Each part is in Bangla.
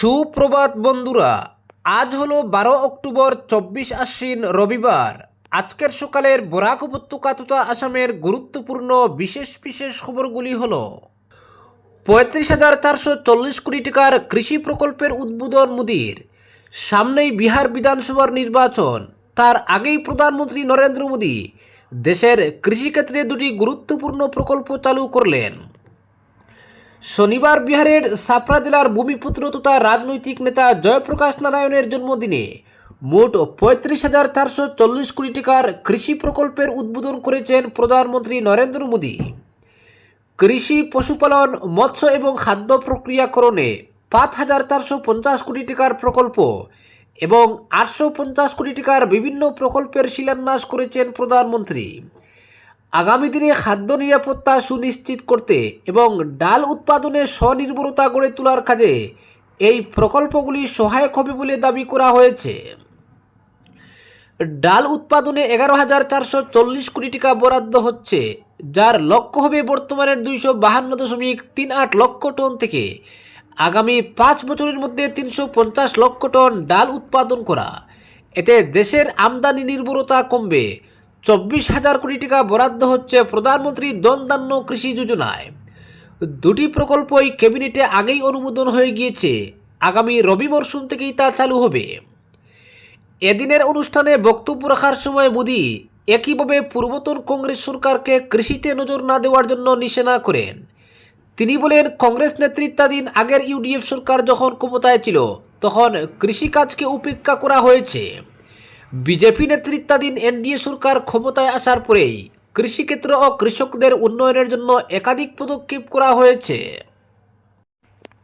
সুপ্রভাত বন্ধুরা, আজ হলো বারো অক্টোবর চব্বিশ আশ্বিন রবিবার। আজকের সকালের বরাক উপত্যকা তথা আসামের গুরুত্বপূর্ণ বিশেষ বিশেষ খবরগুলি হল, পঁয়ত্রিশ হাজার চারশো চল্লিশ কোটি টাকার কৃষি প্রকল্পের উদ্বোধন মোদির, সামনেই বিহার বিধানসভার নির্বাচন, তার আগেই প্রধানমন্ত্রী নরেন্দ্র মোদী দেশের কৃষিক্ষেত্রে দুটি গুরুত্বপূর্ণ প্রকল্প চালু করলেন। শনিবার বিহারের সাপড়া জেলার ভূমিপুত্র তথা রাজনৈতিক নেতা জয়প্রকাশ নারায়ণের জন্মদিনে মোট পঁয়ত্রিশ হাজার চারশো চল্লিশ কোটি টাকার কৃষি প্রকল্পের উদ্বোধন করেছেন প্রধানমন্ত্রী নরেন্দ্র মোদী। কৃষি, পশুপালন, মৎস্য এবং খাদ্য প্রক্রিয়াকরণে পাঁচ হাজার চারশো পঞ্চাশ কোটি টাকার প্রকল্প এবং আটশো পঞ্চাশ কোটি টাকার বিভিন্ন প্রকল্পের শিলান্যাস করেছেন প্রধানমন্ত্রী। আগামী দিনে খাদ্য নিরাপত্তা সুনিশ্চিত করতে এবং ডাল উৎপাদনে স্বনির্ভরতা গড়ে তোলার কাজে এই প্রকল্পগুলি সহায়ক হবে বলে দাবি করা হয়েছে। ডাল উৎপাদনে এগারো হাজার চারশো চল্লিশ কোটি টাকা বরাদ্দ হচ্ছে, যার লক্ষ্য হবে বর্তমানের দুইশো বাহান্ন দশমিক তিন আট লক্ষ টন থেকে আগামী পাঁচ বছরের মধ্যে তিনশো পঞ্চাশ লক্ষ টন ডাল উৎপাদন করা। এতে দেশের আমদানি নির্ভরতা কমবে চব্বিশ হাজার কোটি টাকা বরাদ্দ হচ্ছে প্রধানমন্ত্রী দনদান্য কৃষি যোজনায়। দুটি প্রকল্পই ক্যাবিনেটে আগেই অনুমোদন হয়ে গিয়েছে। আগামী রবি মরশুম থেকেই তা চালু হবে। এদিনের অনুষ্ঠানে বক্তব্য রাখার সময় মোদি একইভাবে পূর্বতন কংগ্রেস সরকারকে কৃষিতে নজর না দেওয়ার জন্য নিশানা করেন। তিনি বলেন, কংগ্রেস নেতৃত্বাধীন আগের ইউডিএফ সরকার যখন ক্ষমতায় ছিল, তখন কৃষিকাজকে উপেক্ষা করা হয়েছে। বিজেপি নেতৃত্বাধীন এনডিএ সরকার ক্ষমতায় আসার পরেই কৃষিক্ষেত্র ও কৃষকদের উন্নয়নের জন্য একাধিক পদক্ষেপ করা হয়েছে।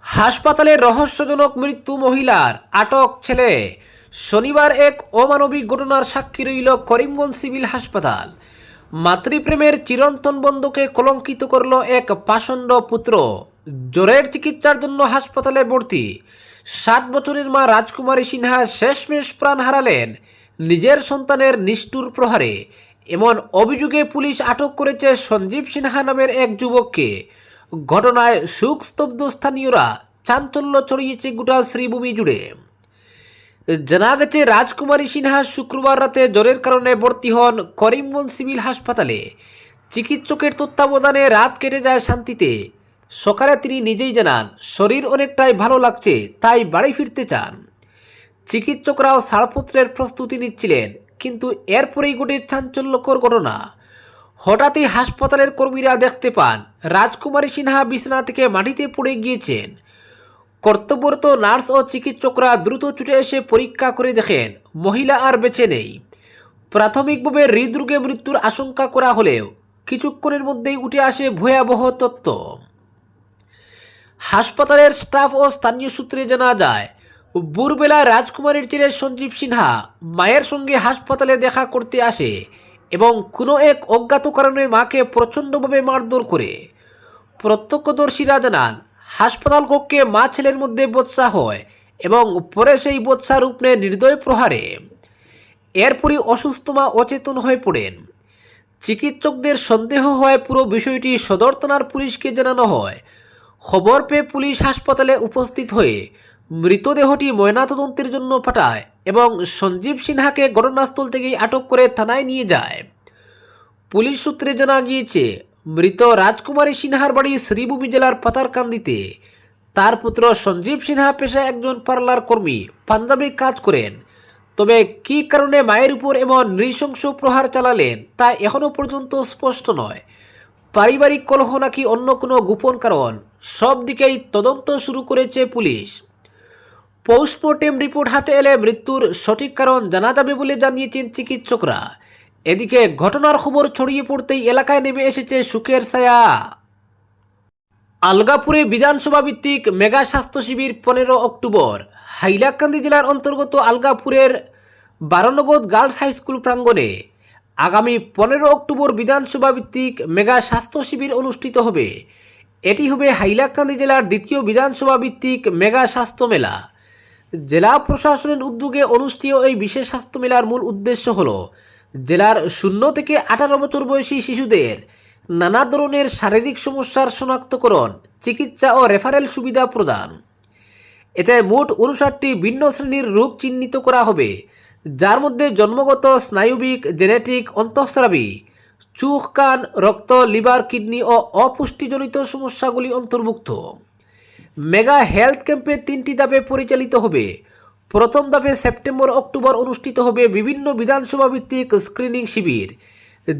হাসপাতালে রহস্যজনক মৃত্যু মহিলার আটক ছেলে। শনিবার এক অমানবিক ঘটনার সাক্ষী রইল করিমগঞ্জ সিভিল হাসপাতাল। মাতৃপ্রেমের চিরন্তন বন্ধকে কলঙ্কিত করল এক পাষণ্ড পুত্র। জ্বরের চিকিৎসার জন্য হাসপাতালে ভর্তি। সাত বছরের মা রাজকুমারী সিনহা শেষমেশ প্রাণ হারালেন। নিজের সন্তানের নিষ্ঠুর প্রহারে। এমন অভিযোগে পুলিশ আটক করেছে সঞ্জীব সিনহা নামের এক যুবককে। ঘটনায় শোক স্তব্ধ স্থানীয়রা চাঞ্চল্য ছড়িয়েছে গোটা শ্রীভূমি জুড়ে। জানা গেছে, রাজকুমারী সিনহা শুক্রবার রাতে জ্বরের কারণে ভর্তি হন করিমগঞ্জ সিভিল হাসপাতালে। চিকিৎসকের তত্ত্বাবধানে রাত কেটে যায় শান্তিতে। সকালে তিনি নিজেই জানান, শরীর অনেকটাই ভালো লাগছে, তাই বাড়ি ফিরতে চান। চিকিৎসকরাও ছাড়পত্রের প্রস্তুতি নিচ্ছিলেন, কিন্তু এরপরেই ঘটে চাঞ্চল্যকর ঘটনা। হঠাৎই হাসপাতালের কর্মীরা দেখতে পান, রাজকুমারী সিনহা বিছানা থেকে মাটিতে পড়ে গিয়েছেন। কর্তব্যরত নার্স ও চিকিৎসকরা দ্রুত ছুটে এসে পরীক্ষা করে দেখেন, মহিলা আর বেঁচে নেই। প্রাথমিকভাবে হৃদরোগে মৃত্যুর আশঙ্কা করা হলেও কিছুক্ষণের মধ্যেই উঠে আসে ভয়াবহ তত্ত্ব। হাসপাতালের স্টাফ ও স্থানীয় সূত্রে জানা যায় ভোরবেলায় রাজকুমারীর ছেলে সঞ্জীব সিনহা মায়ের সঙ্গে হাসপাতালে দেখা করতে আসে এবং কোনো এক অজ্ঞাত কারণে মাকে প্রচণ্ডভাবে মারধর করে। প্রত্যক্ষদর্শীরা জানান, হাসপাতাল কক্ষে মা ছেলের মধ্যে বৎসা হয় এবং পরে সেই বৎসা রূপ নেয় নির্দয় প্রহারে। এরপরই অসুস্থ মা অচেতন হয়ে পড়েন। চিকিৎসকদের সন্দেহ হয় পুরো বিষয়টি সদর থানার পুলিশকে জানানো হয়। খবর পেয়ে পুলিশ হাসপাতালে উপস্থিত হয়ে মৃতদেহটি ময়নাতদন্তের জন্য পাঠায় এবং সঞ্জীব সিনহাকে ঘটনাস্থল থেকেই আটক করে থানায় নিয়ে যায়। পুলিশ সূত্রে জানা গিয়েছে, মৃত রাজকুমারী সিনহার বাড়ি শ্রীভূমি জেলার পাতারকান্দিতে। তার পুত্র সঞ্জীব সিনহা পেশায় একজন পার্লার কর্মী, পাঞ্জাবে কাজ করেন। তবে কী কারণে মায়ের উপর এমন নৃশংস প্রহার চালালেন তা এখনও পর্যন্ত স্পষ্ট নয়। পারিবারিক কলহ নাকি অন্য কোনো গোপন কারণ? সব দিকেই তদন্ত শুরু করেছে পুলিশ। পোস্টমর্টেম রিপোর্ট হাতে এলে মৃত্যুর সঠিক কারণ জানা যাবে বলে জানিয়েছেন চিকিৎসকরা। এদিকে ঘটনার খবর ছড়িয়ে পড়তেই এলাকায় নেমে এসেছে সুখের ছায়া। আলগাপুরে বিধানসভা ভিত্তিক মেগা স্বাস্থ্য শিবির পনেরো অক্টোবর। হাইলাকান্দি জেলার অন্তর্গত আলগাপুরের বারনগদ গার্লস হাই স্কুল প্রাঙ্গণে আগামী পনেরো অক্টোবর বিধানসভা ভিত্তিক মেগা স্বাস্থ্য শিবির অনুষ্ঠিত হবে। এটি হবে হাইলাকান্দি জেলার দ্বিতীয় বিধানসভা ভিত্তিক মেগা স্বাস্থ্য মেলা। জেলা প্রশাসনের উদ্যোগে অনুষ্ঠিত এই বিশেষ স্বাস্থ্য মেলার মূল উদ্দেশ্য হল জেলার শূন্য থেকে আঠারো বছর বয়সী শিশুদের নানা ধরনের শারীরিক সমস্যার শনাক্তকরণ, চিকিৎসা ও রেফারেল সুবিধা প্রদান। এতে মোট উনষাটটি ভিন্ন শ্রেণির রোগ চিহ্নিত করা হবে, যার মধ্যে জন্মগত স্নায়ুবিক, জেনেটিক, অন্তঃস্রাবী, চোখ, কান, রক্ত, লিভার, কিডনি ও অপুষ্টিজনিত সমস্যাগুলি অন্তর্ভুক্ত। মেগা হেলথ ক্যাম্পে তিনটি ধাপে পরিচালিত হবে। প্রথম ধাপে সেপ্টেম্বর অক্টোবর অনুষ্ঠিত হবে বিভিন্ন বিধানসভা ভিত্তিক স্ক্রিনিং শিবির।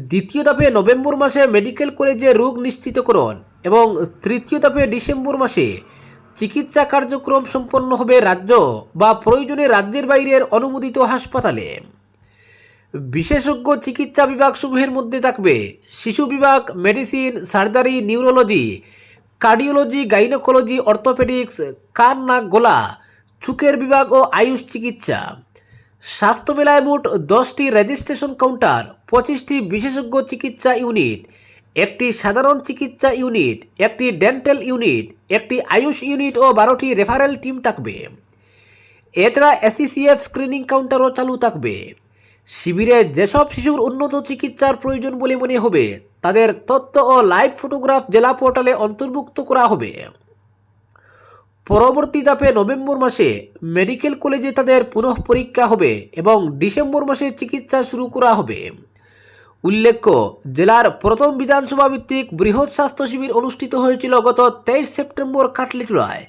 দ্বিতীয় ধাপে নভেম্বর মাসে মেডিকেল কলেজে রোগ নিশ্চিতকরণ এবং তৃতীয় ধাপে ডিসেম্বর মাসে চিকিৎসা কার্যক্রম সম্পন্ন হবে রাজ্য বা প্রয়োজনে রাজ্যের বাইরের অনুমোদিত হাসপাতালে। বিশেষজ্ঞ চিকিৎসা বিভাগসমূহের মধ্যে থাকবে শিশু বিভাগ, medicine, surgery, neurology cardiology, gynaecology, orthopaedics, কান, নাক, গলা, চুকের বিভাগ ও আয়ুষ চিকিৎসা। স্বাস্থ্য মেলায় মোট দশটি রেজিস্ট্রেশন কাউন্টার, পঁচিশটি বিশেষজ্ঞ চিকিৎসা ইউনিট, একটি সাধারণ চিকিৎসা ইউনিট, একটি ডেন্টাল ইউনিট, একটি আয়ুষ ইউনিট ও বারোটি রেফারেল টিম থাকবে। এছাড়া এসিসিএফ স্ক্রিনিং কাউন্টারও চালু থাকবে। শিবিরে যেসব শিশুর উন্নত চিকিৎসার প্রয়োজন বলে মনে হবে তাদের তথ্য ও লাইভ ফটোগ্রাফ জেলা পোর্টালে অন্তর্ভুক্ত করা হবে। পরবর্তী ধাপে নভেম্বর মাসে মেডিকেল কলেজে তাদের পুনঃ পরীক্ষা হবে এবং ডিসেম্বর মাসে চিকিৎসা শুরু করা হবে। উল্লেখ্য, জেলার প্রথম বিধানসভা ভিত্তিক বৃহৎ স্বাস্থ্য শিবির অনুষ্ঠিত হয়েছিল গত তেইশ সেপ্টেম্বর কাটলিচুড়ায়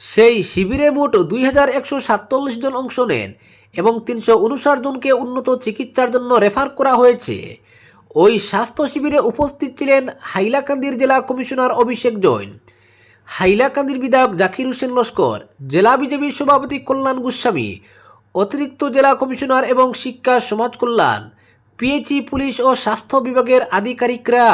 সেই শিবিরে মোট দুই হাজার একশো সাতচল্লিশ জন অংশ নেন এবং তিনশো উনষাট জনকে উন্নত চিকিৎসার জন্য রেফার করা হয়েছে। ওই স্বাস্থ্য শিবিরে উপস্থিত ছিলেন হাইলাকান্দির জেলা কমিশনার অভিষেক জৈন। হাইলাকান্দির বিধায়ক জাকির হোসেন লস্কর, জেলা বিজেপির সভাপতি কল্যাণ গোস্বামী, অতিরিক্ত জেলা কমিশনার এবং শিক্ষা সমাজ কল্যাণ, পিএইচই পুলিশ ও স্বাস্থ্য বিভাগের আধিকারিকরা।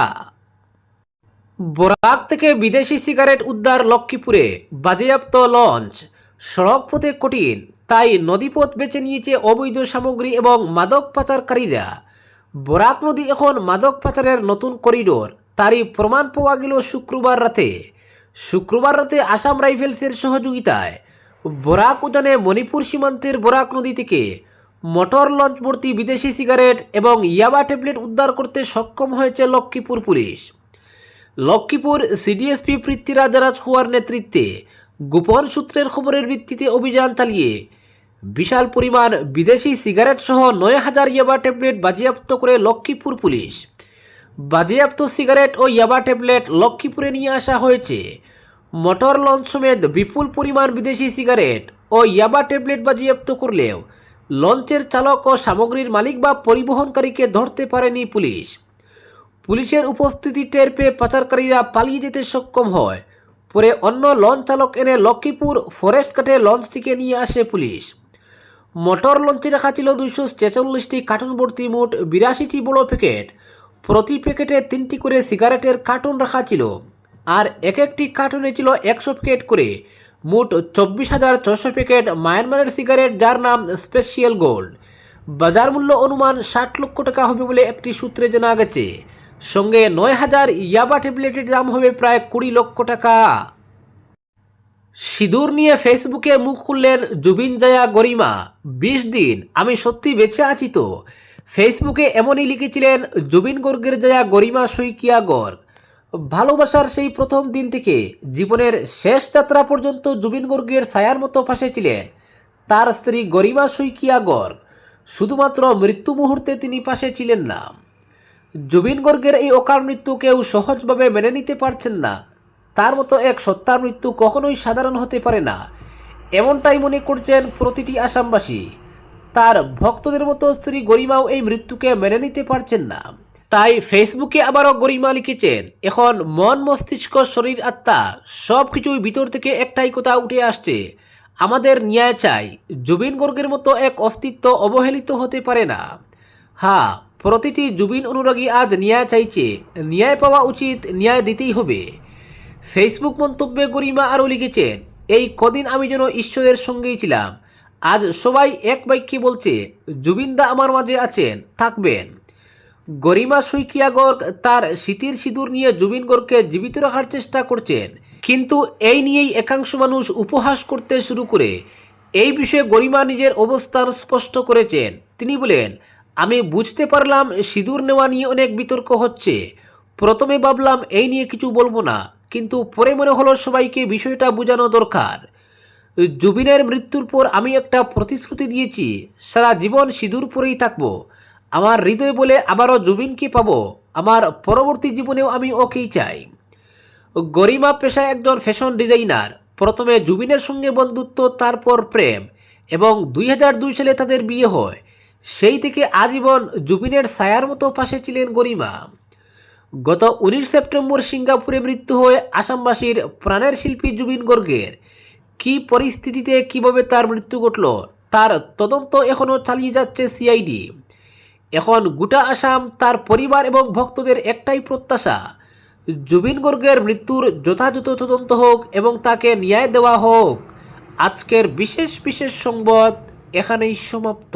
বরাক থেকে বিদেশি সিগারেট উদ্ধার লক্ষ্মীপুরে বাজেয়াপ্ত লঞ্চ, সড়ক পথে কঠিন, তাই নদীপথ বেছে নিয়েছে অবৈধ সামগ্রী এবং মাদক পাচারকারীরা। বরাক নদী এখন মাদক পাচারের নতুন করিডোর। তারই প্রমাণ পাওয়া গেল শুক্রবার রাতে। শুক্রবার রাতে আসাম রাইফেলসের সহযোগিতায় বরাক উদ্যানে মণিপুর সীমান্তের বরাক নদী থেকে মোটর লঞ্চ ভর্তি বিদেশি সিগারেট এবং ইয়াবা ট্যাবলেট উদ্ধার করতে সক্ষম হয়েছে লক্ষ্মীপুর পুলিশ। লক্ষ্মীপুর সিডিএসপি পৃথ্বীরাজ রাজখোয়ার নেতৃত্বে গোপন সূত্রের খবরের ভিত্তিতে অভিযান চালিয়ে বিশাল পরিমাণ বিদেশি সিগারেট সহ নয় হাজার ইয়াবা ট্যাবলেট বাজেয়াপ্ত করে লক্ষ্মীপুর পুলিশ। বাজেয়াপ্ত সিগারেট ও ইয়াবা ট্যাবলেট লক্ষ্মীপুরে নিয়ে আসা হয়েছে। মোটর লঞ্চ সমেত বিপুল পরিমাণ বিদেশি সিগারেট ও ইয়াবা ট্যাবলেট বাজেয়াপ্ত করলেও লঞ্চের চালক ও সামগ্রীর মালিক বা পরিবহনকারীকে ধরতে পারেনি পুলিশ। পুলিশের উপস্থিতি টের পেয়ে পাচারকারীরা পালিয়ে যেতে সক্ষম হয়। পরে অন্য লঞ্চ চালক এনে লক্ষ্মীপুর ফরেস্ট কাটে লঞ্চটিকে নিয়ে আসে পুলিশ। মোটর লঞ্চে রাখা ছিল দুইশো ছেচল্লিশটি কার্টুন ভর্তি মোট বিরাশিটি বড় প্যাকেট। প্রতি প্যাকেটে তিনটি করে সিগারেটের কার্টুন রাখা ছিল। আর এক একটি কার্টুনে ছিল একশো প্যাকেট করে। মোট চব্বিশ হাজার ছশো প্যাকেট মায়ানমারের সিগারেট, যার নাম স্পেশিয়াল গোল্ড। বাজার মূল্য অনুমান ষাট লক্ষ টাকা হবে বলে একটি সূত্রে জানা গেছে। সঙ্গে নয় হাজার ইয়াবা ট্যাবলেটের দাম হবে প্রায় কুড়ি লক্ষ টাকা। সিঁদুর নিয়ে ফেসবুকে মুখ খুললেন জুবিন জায়া গরিমা। বিশ দিন, আমি সত্যি বেঁচে আছি তো। ফেসবুকে এমনই লিখেছিলেন জুবিন গর্গের জায়া গরিমা সৈকিয়া গর্গ। ভালোবাসার সেই প্রথম দিন থেকে জীবনের শেষ যাত্রা পর্যন্ত জুবিন গর্গের ছায়ার মতো পাশে ছিলেন তার স্ত্রী গরিমা সৈকিয়া গর্গ। শুধুমাত্র মৃত্যু মুহূর্তে তিনি পাশে ছিলেন না। জুবিন গর্গের এই অকাল মৃত্যু কেউ সহজভাবে মেনে নিতে পারছেন না। তার মতো এক সত্তার মৃত্যু কখনোই সাধারণ হতে পারে না। এমনটাই মনে করছেন প্রতিটি আসামবাসী। তার ভক্তদের মতো স্ত্রী গরিমাও এই মৃত্যুকে মেনে নিতে পারছেন না। তাই ফেসবুকে আবারও গরিমা লিখেছেন, এখন মন, মস্তিষ্ক, শরীর, আত্মা সব কিছুই ভিতর থেকে একটাই কথা উঠে আসছে। আমাদের ন্যায় চাই, জুবিন গর্গের মতো এক অস্তিত্ব অবহেলিত হতে পারে না। হ্যাঁ প্রতিটি জুবিন অনুরাগী আজ ন্যায় চাইছে, ন্যায় পাওয়া উচিত, ন্যায় দিতেই হবে। ফেসবুক মন্তব্যে গরিমা আরও লিখেছেন, এই কদিন আমি যেন ঈশ্বরের সঙ্গেই ছিলাম। আজ সবাই এক বাক্যে বলছে, জুবিনদা আমার মাঝে আছেন, থাকবেন। গরিমা শইকিয়া গর্গ তার শীতের সিঁদুর নিয়ে জুবিন গর্গকে জীবিত রাখার চেষ্টা করছেন, কিন্তু এই নিয়েই একাংশ মানুষ উপহাস করতে শুরু করে। এই বিষয়ে গরিমা নিজের অবস্থান স্পষ্ট করেছেন। তিনি বলেন, আমি বুঝতে পারলাম সিঁদুর নেওয়া নিয়ে অনেক বিতর্ক হচ্ছে। প্রথমে ভাবলাম, এই নিয়ে কিছু বলব না। কিন্তু পরে মনে হলো সবাইকে বিষয়টা বোঝানো দরকার। জুবিনের মৃত্যুর পর আমি একটা প্রতিশ্রুতি দিয়েছি, সারা জীবন সিঁদুর পরেই থাকব। আমার হৃদয় বলে আবারও জুবিনকে পাবো, আমার পরবর্তী জীবনেও আমি ওকেই চাই। গরিমা পেশায় একজন ফ্যাশন ডিজাইনার, প্রথমে জুবিনের সঙ্গে বন্ধুত্ব, তারপর প্রেম, এবং দুই সালে তাদের বিয়ে হয়। সেই থেকে আজীবন জুবিনের ছায়ার মতো পাশে ছিলেন গরিমা। গত উনিশ সেপ্টেম্বর সিঙ্গাপুরে মৃত্যু হয় আসামবাসীর প্রাণের শিল্পী জুবিন গর্গের। কী পরিস্থিতিতে কীভাবে তার মৃত্যু ঘটল, তার তদন্ত এখনও চালিয়ে যাচ্ছে সিআইডি। এখন গোটা আসাম তার পরিবার এবং ভক্তদের একটাই প্রত্যাশা, জুবিন গর্গের মৃত্যুর যথাযথ তদন্ত হোক এবং তাকে ন্যায় দেওয়া হোক। আজকের বিশেষ বিশেষ সংবাদ এখানেই সমাপ্ত।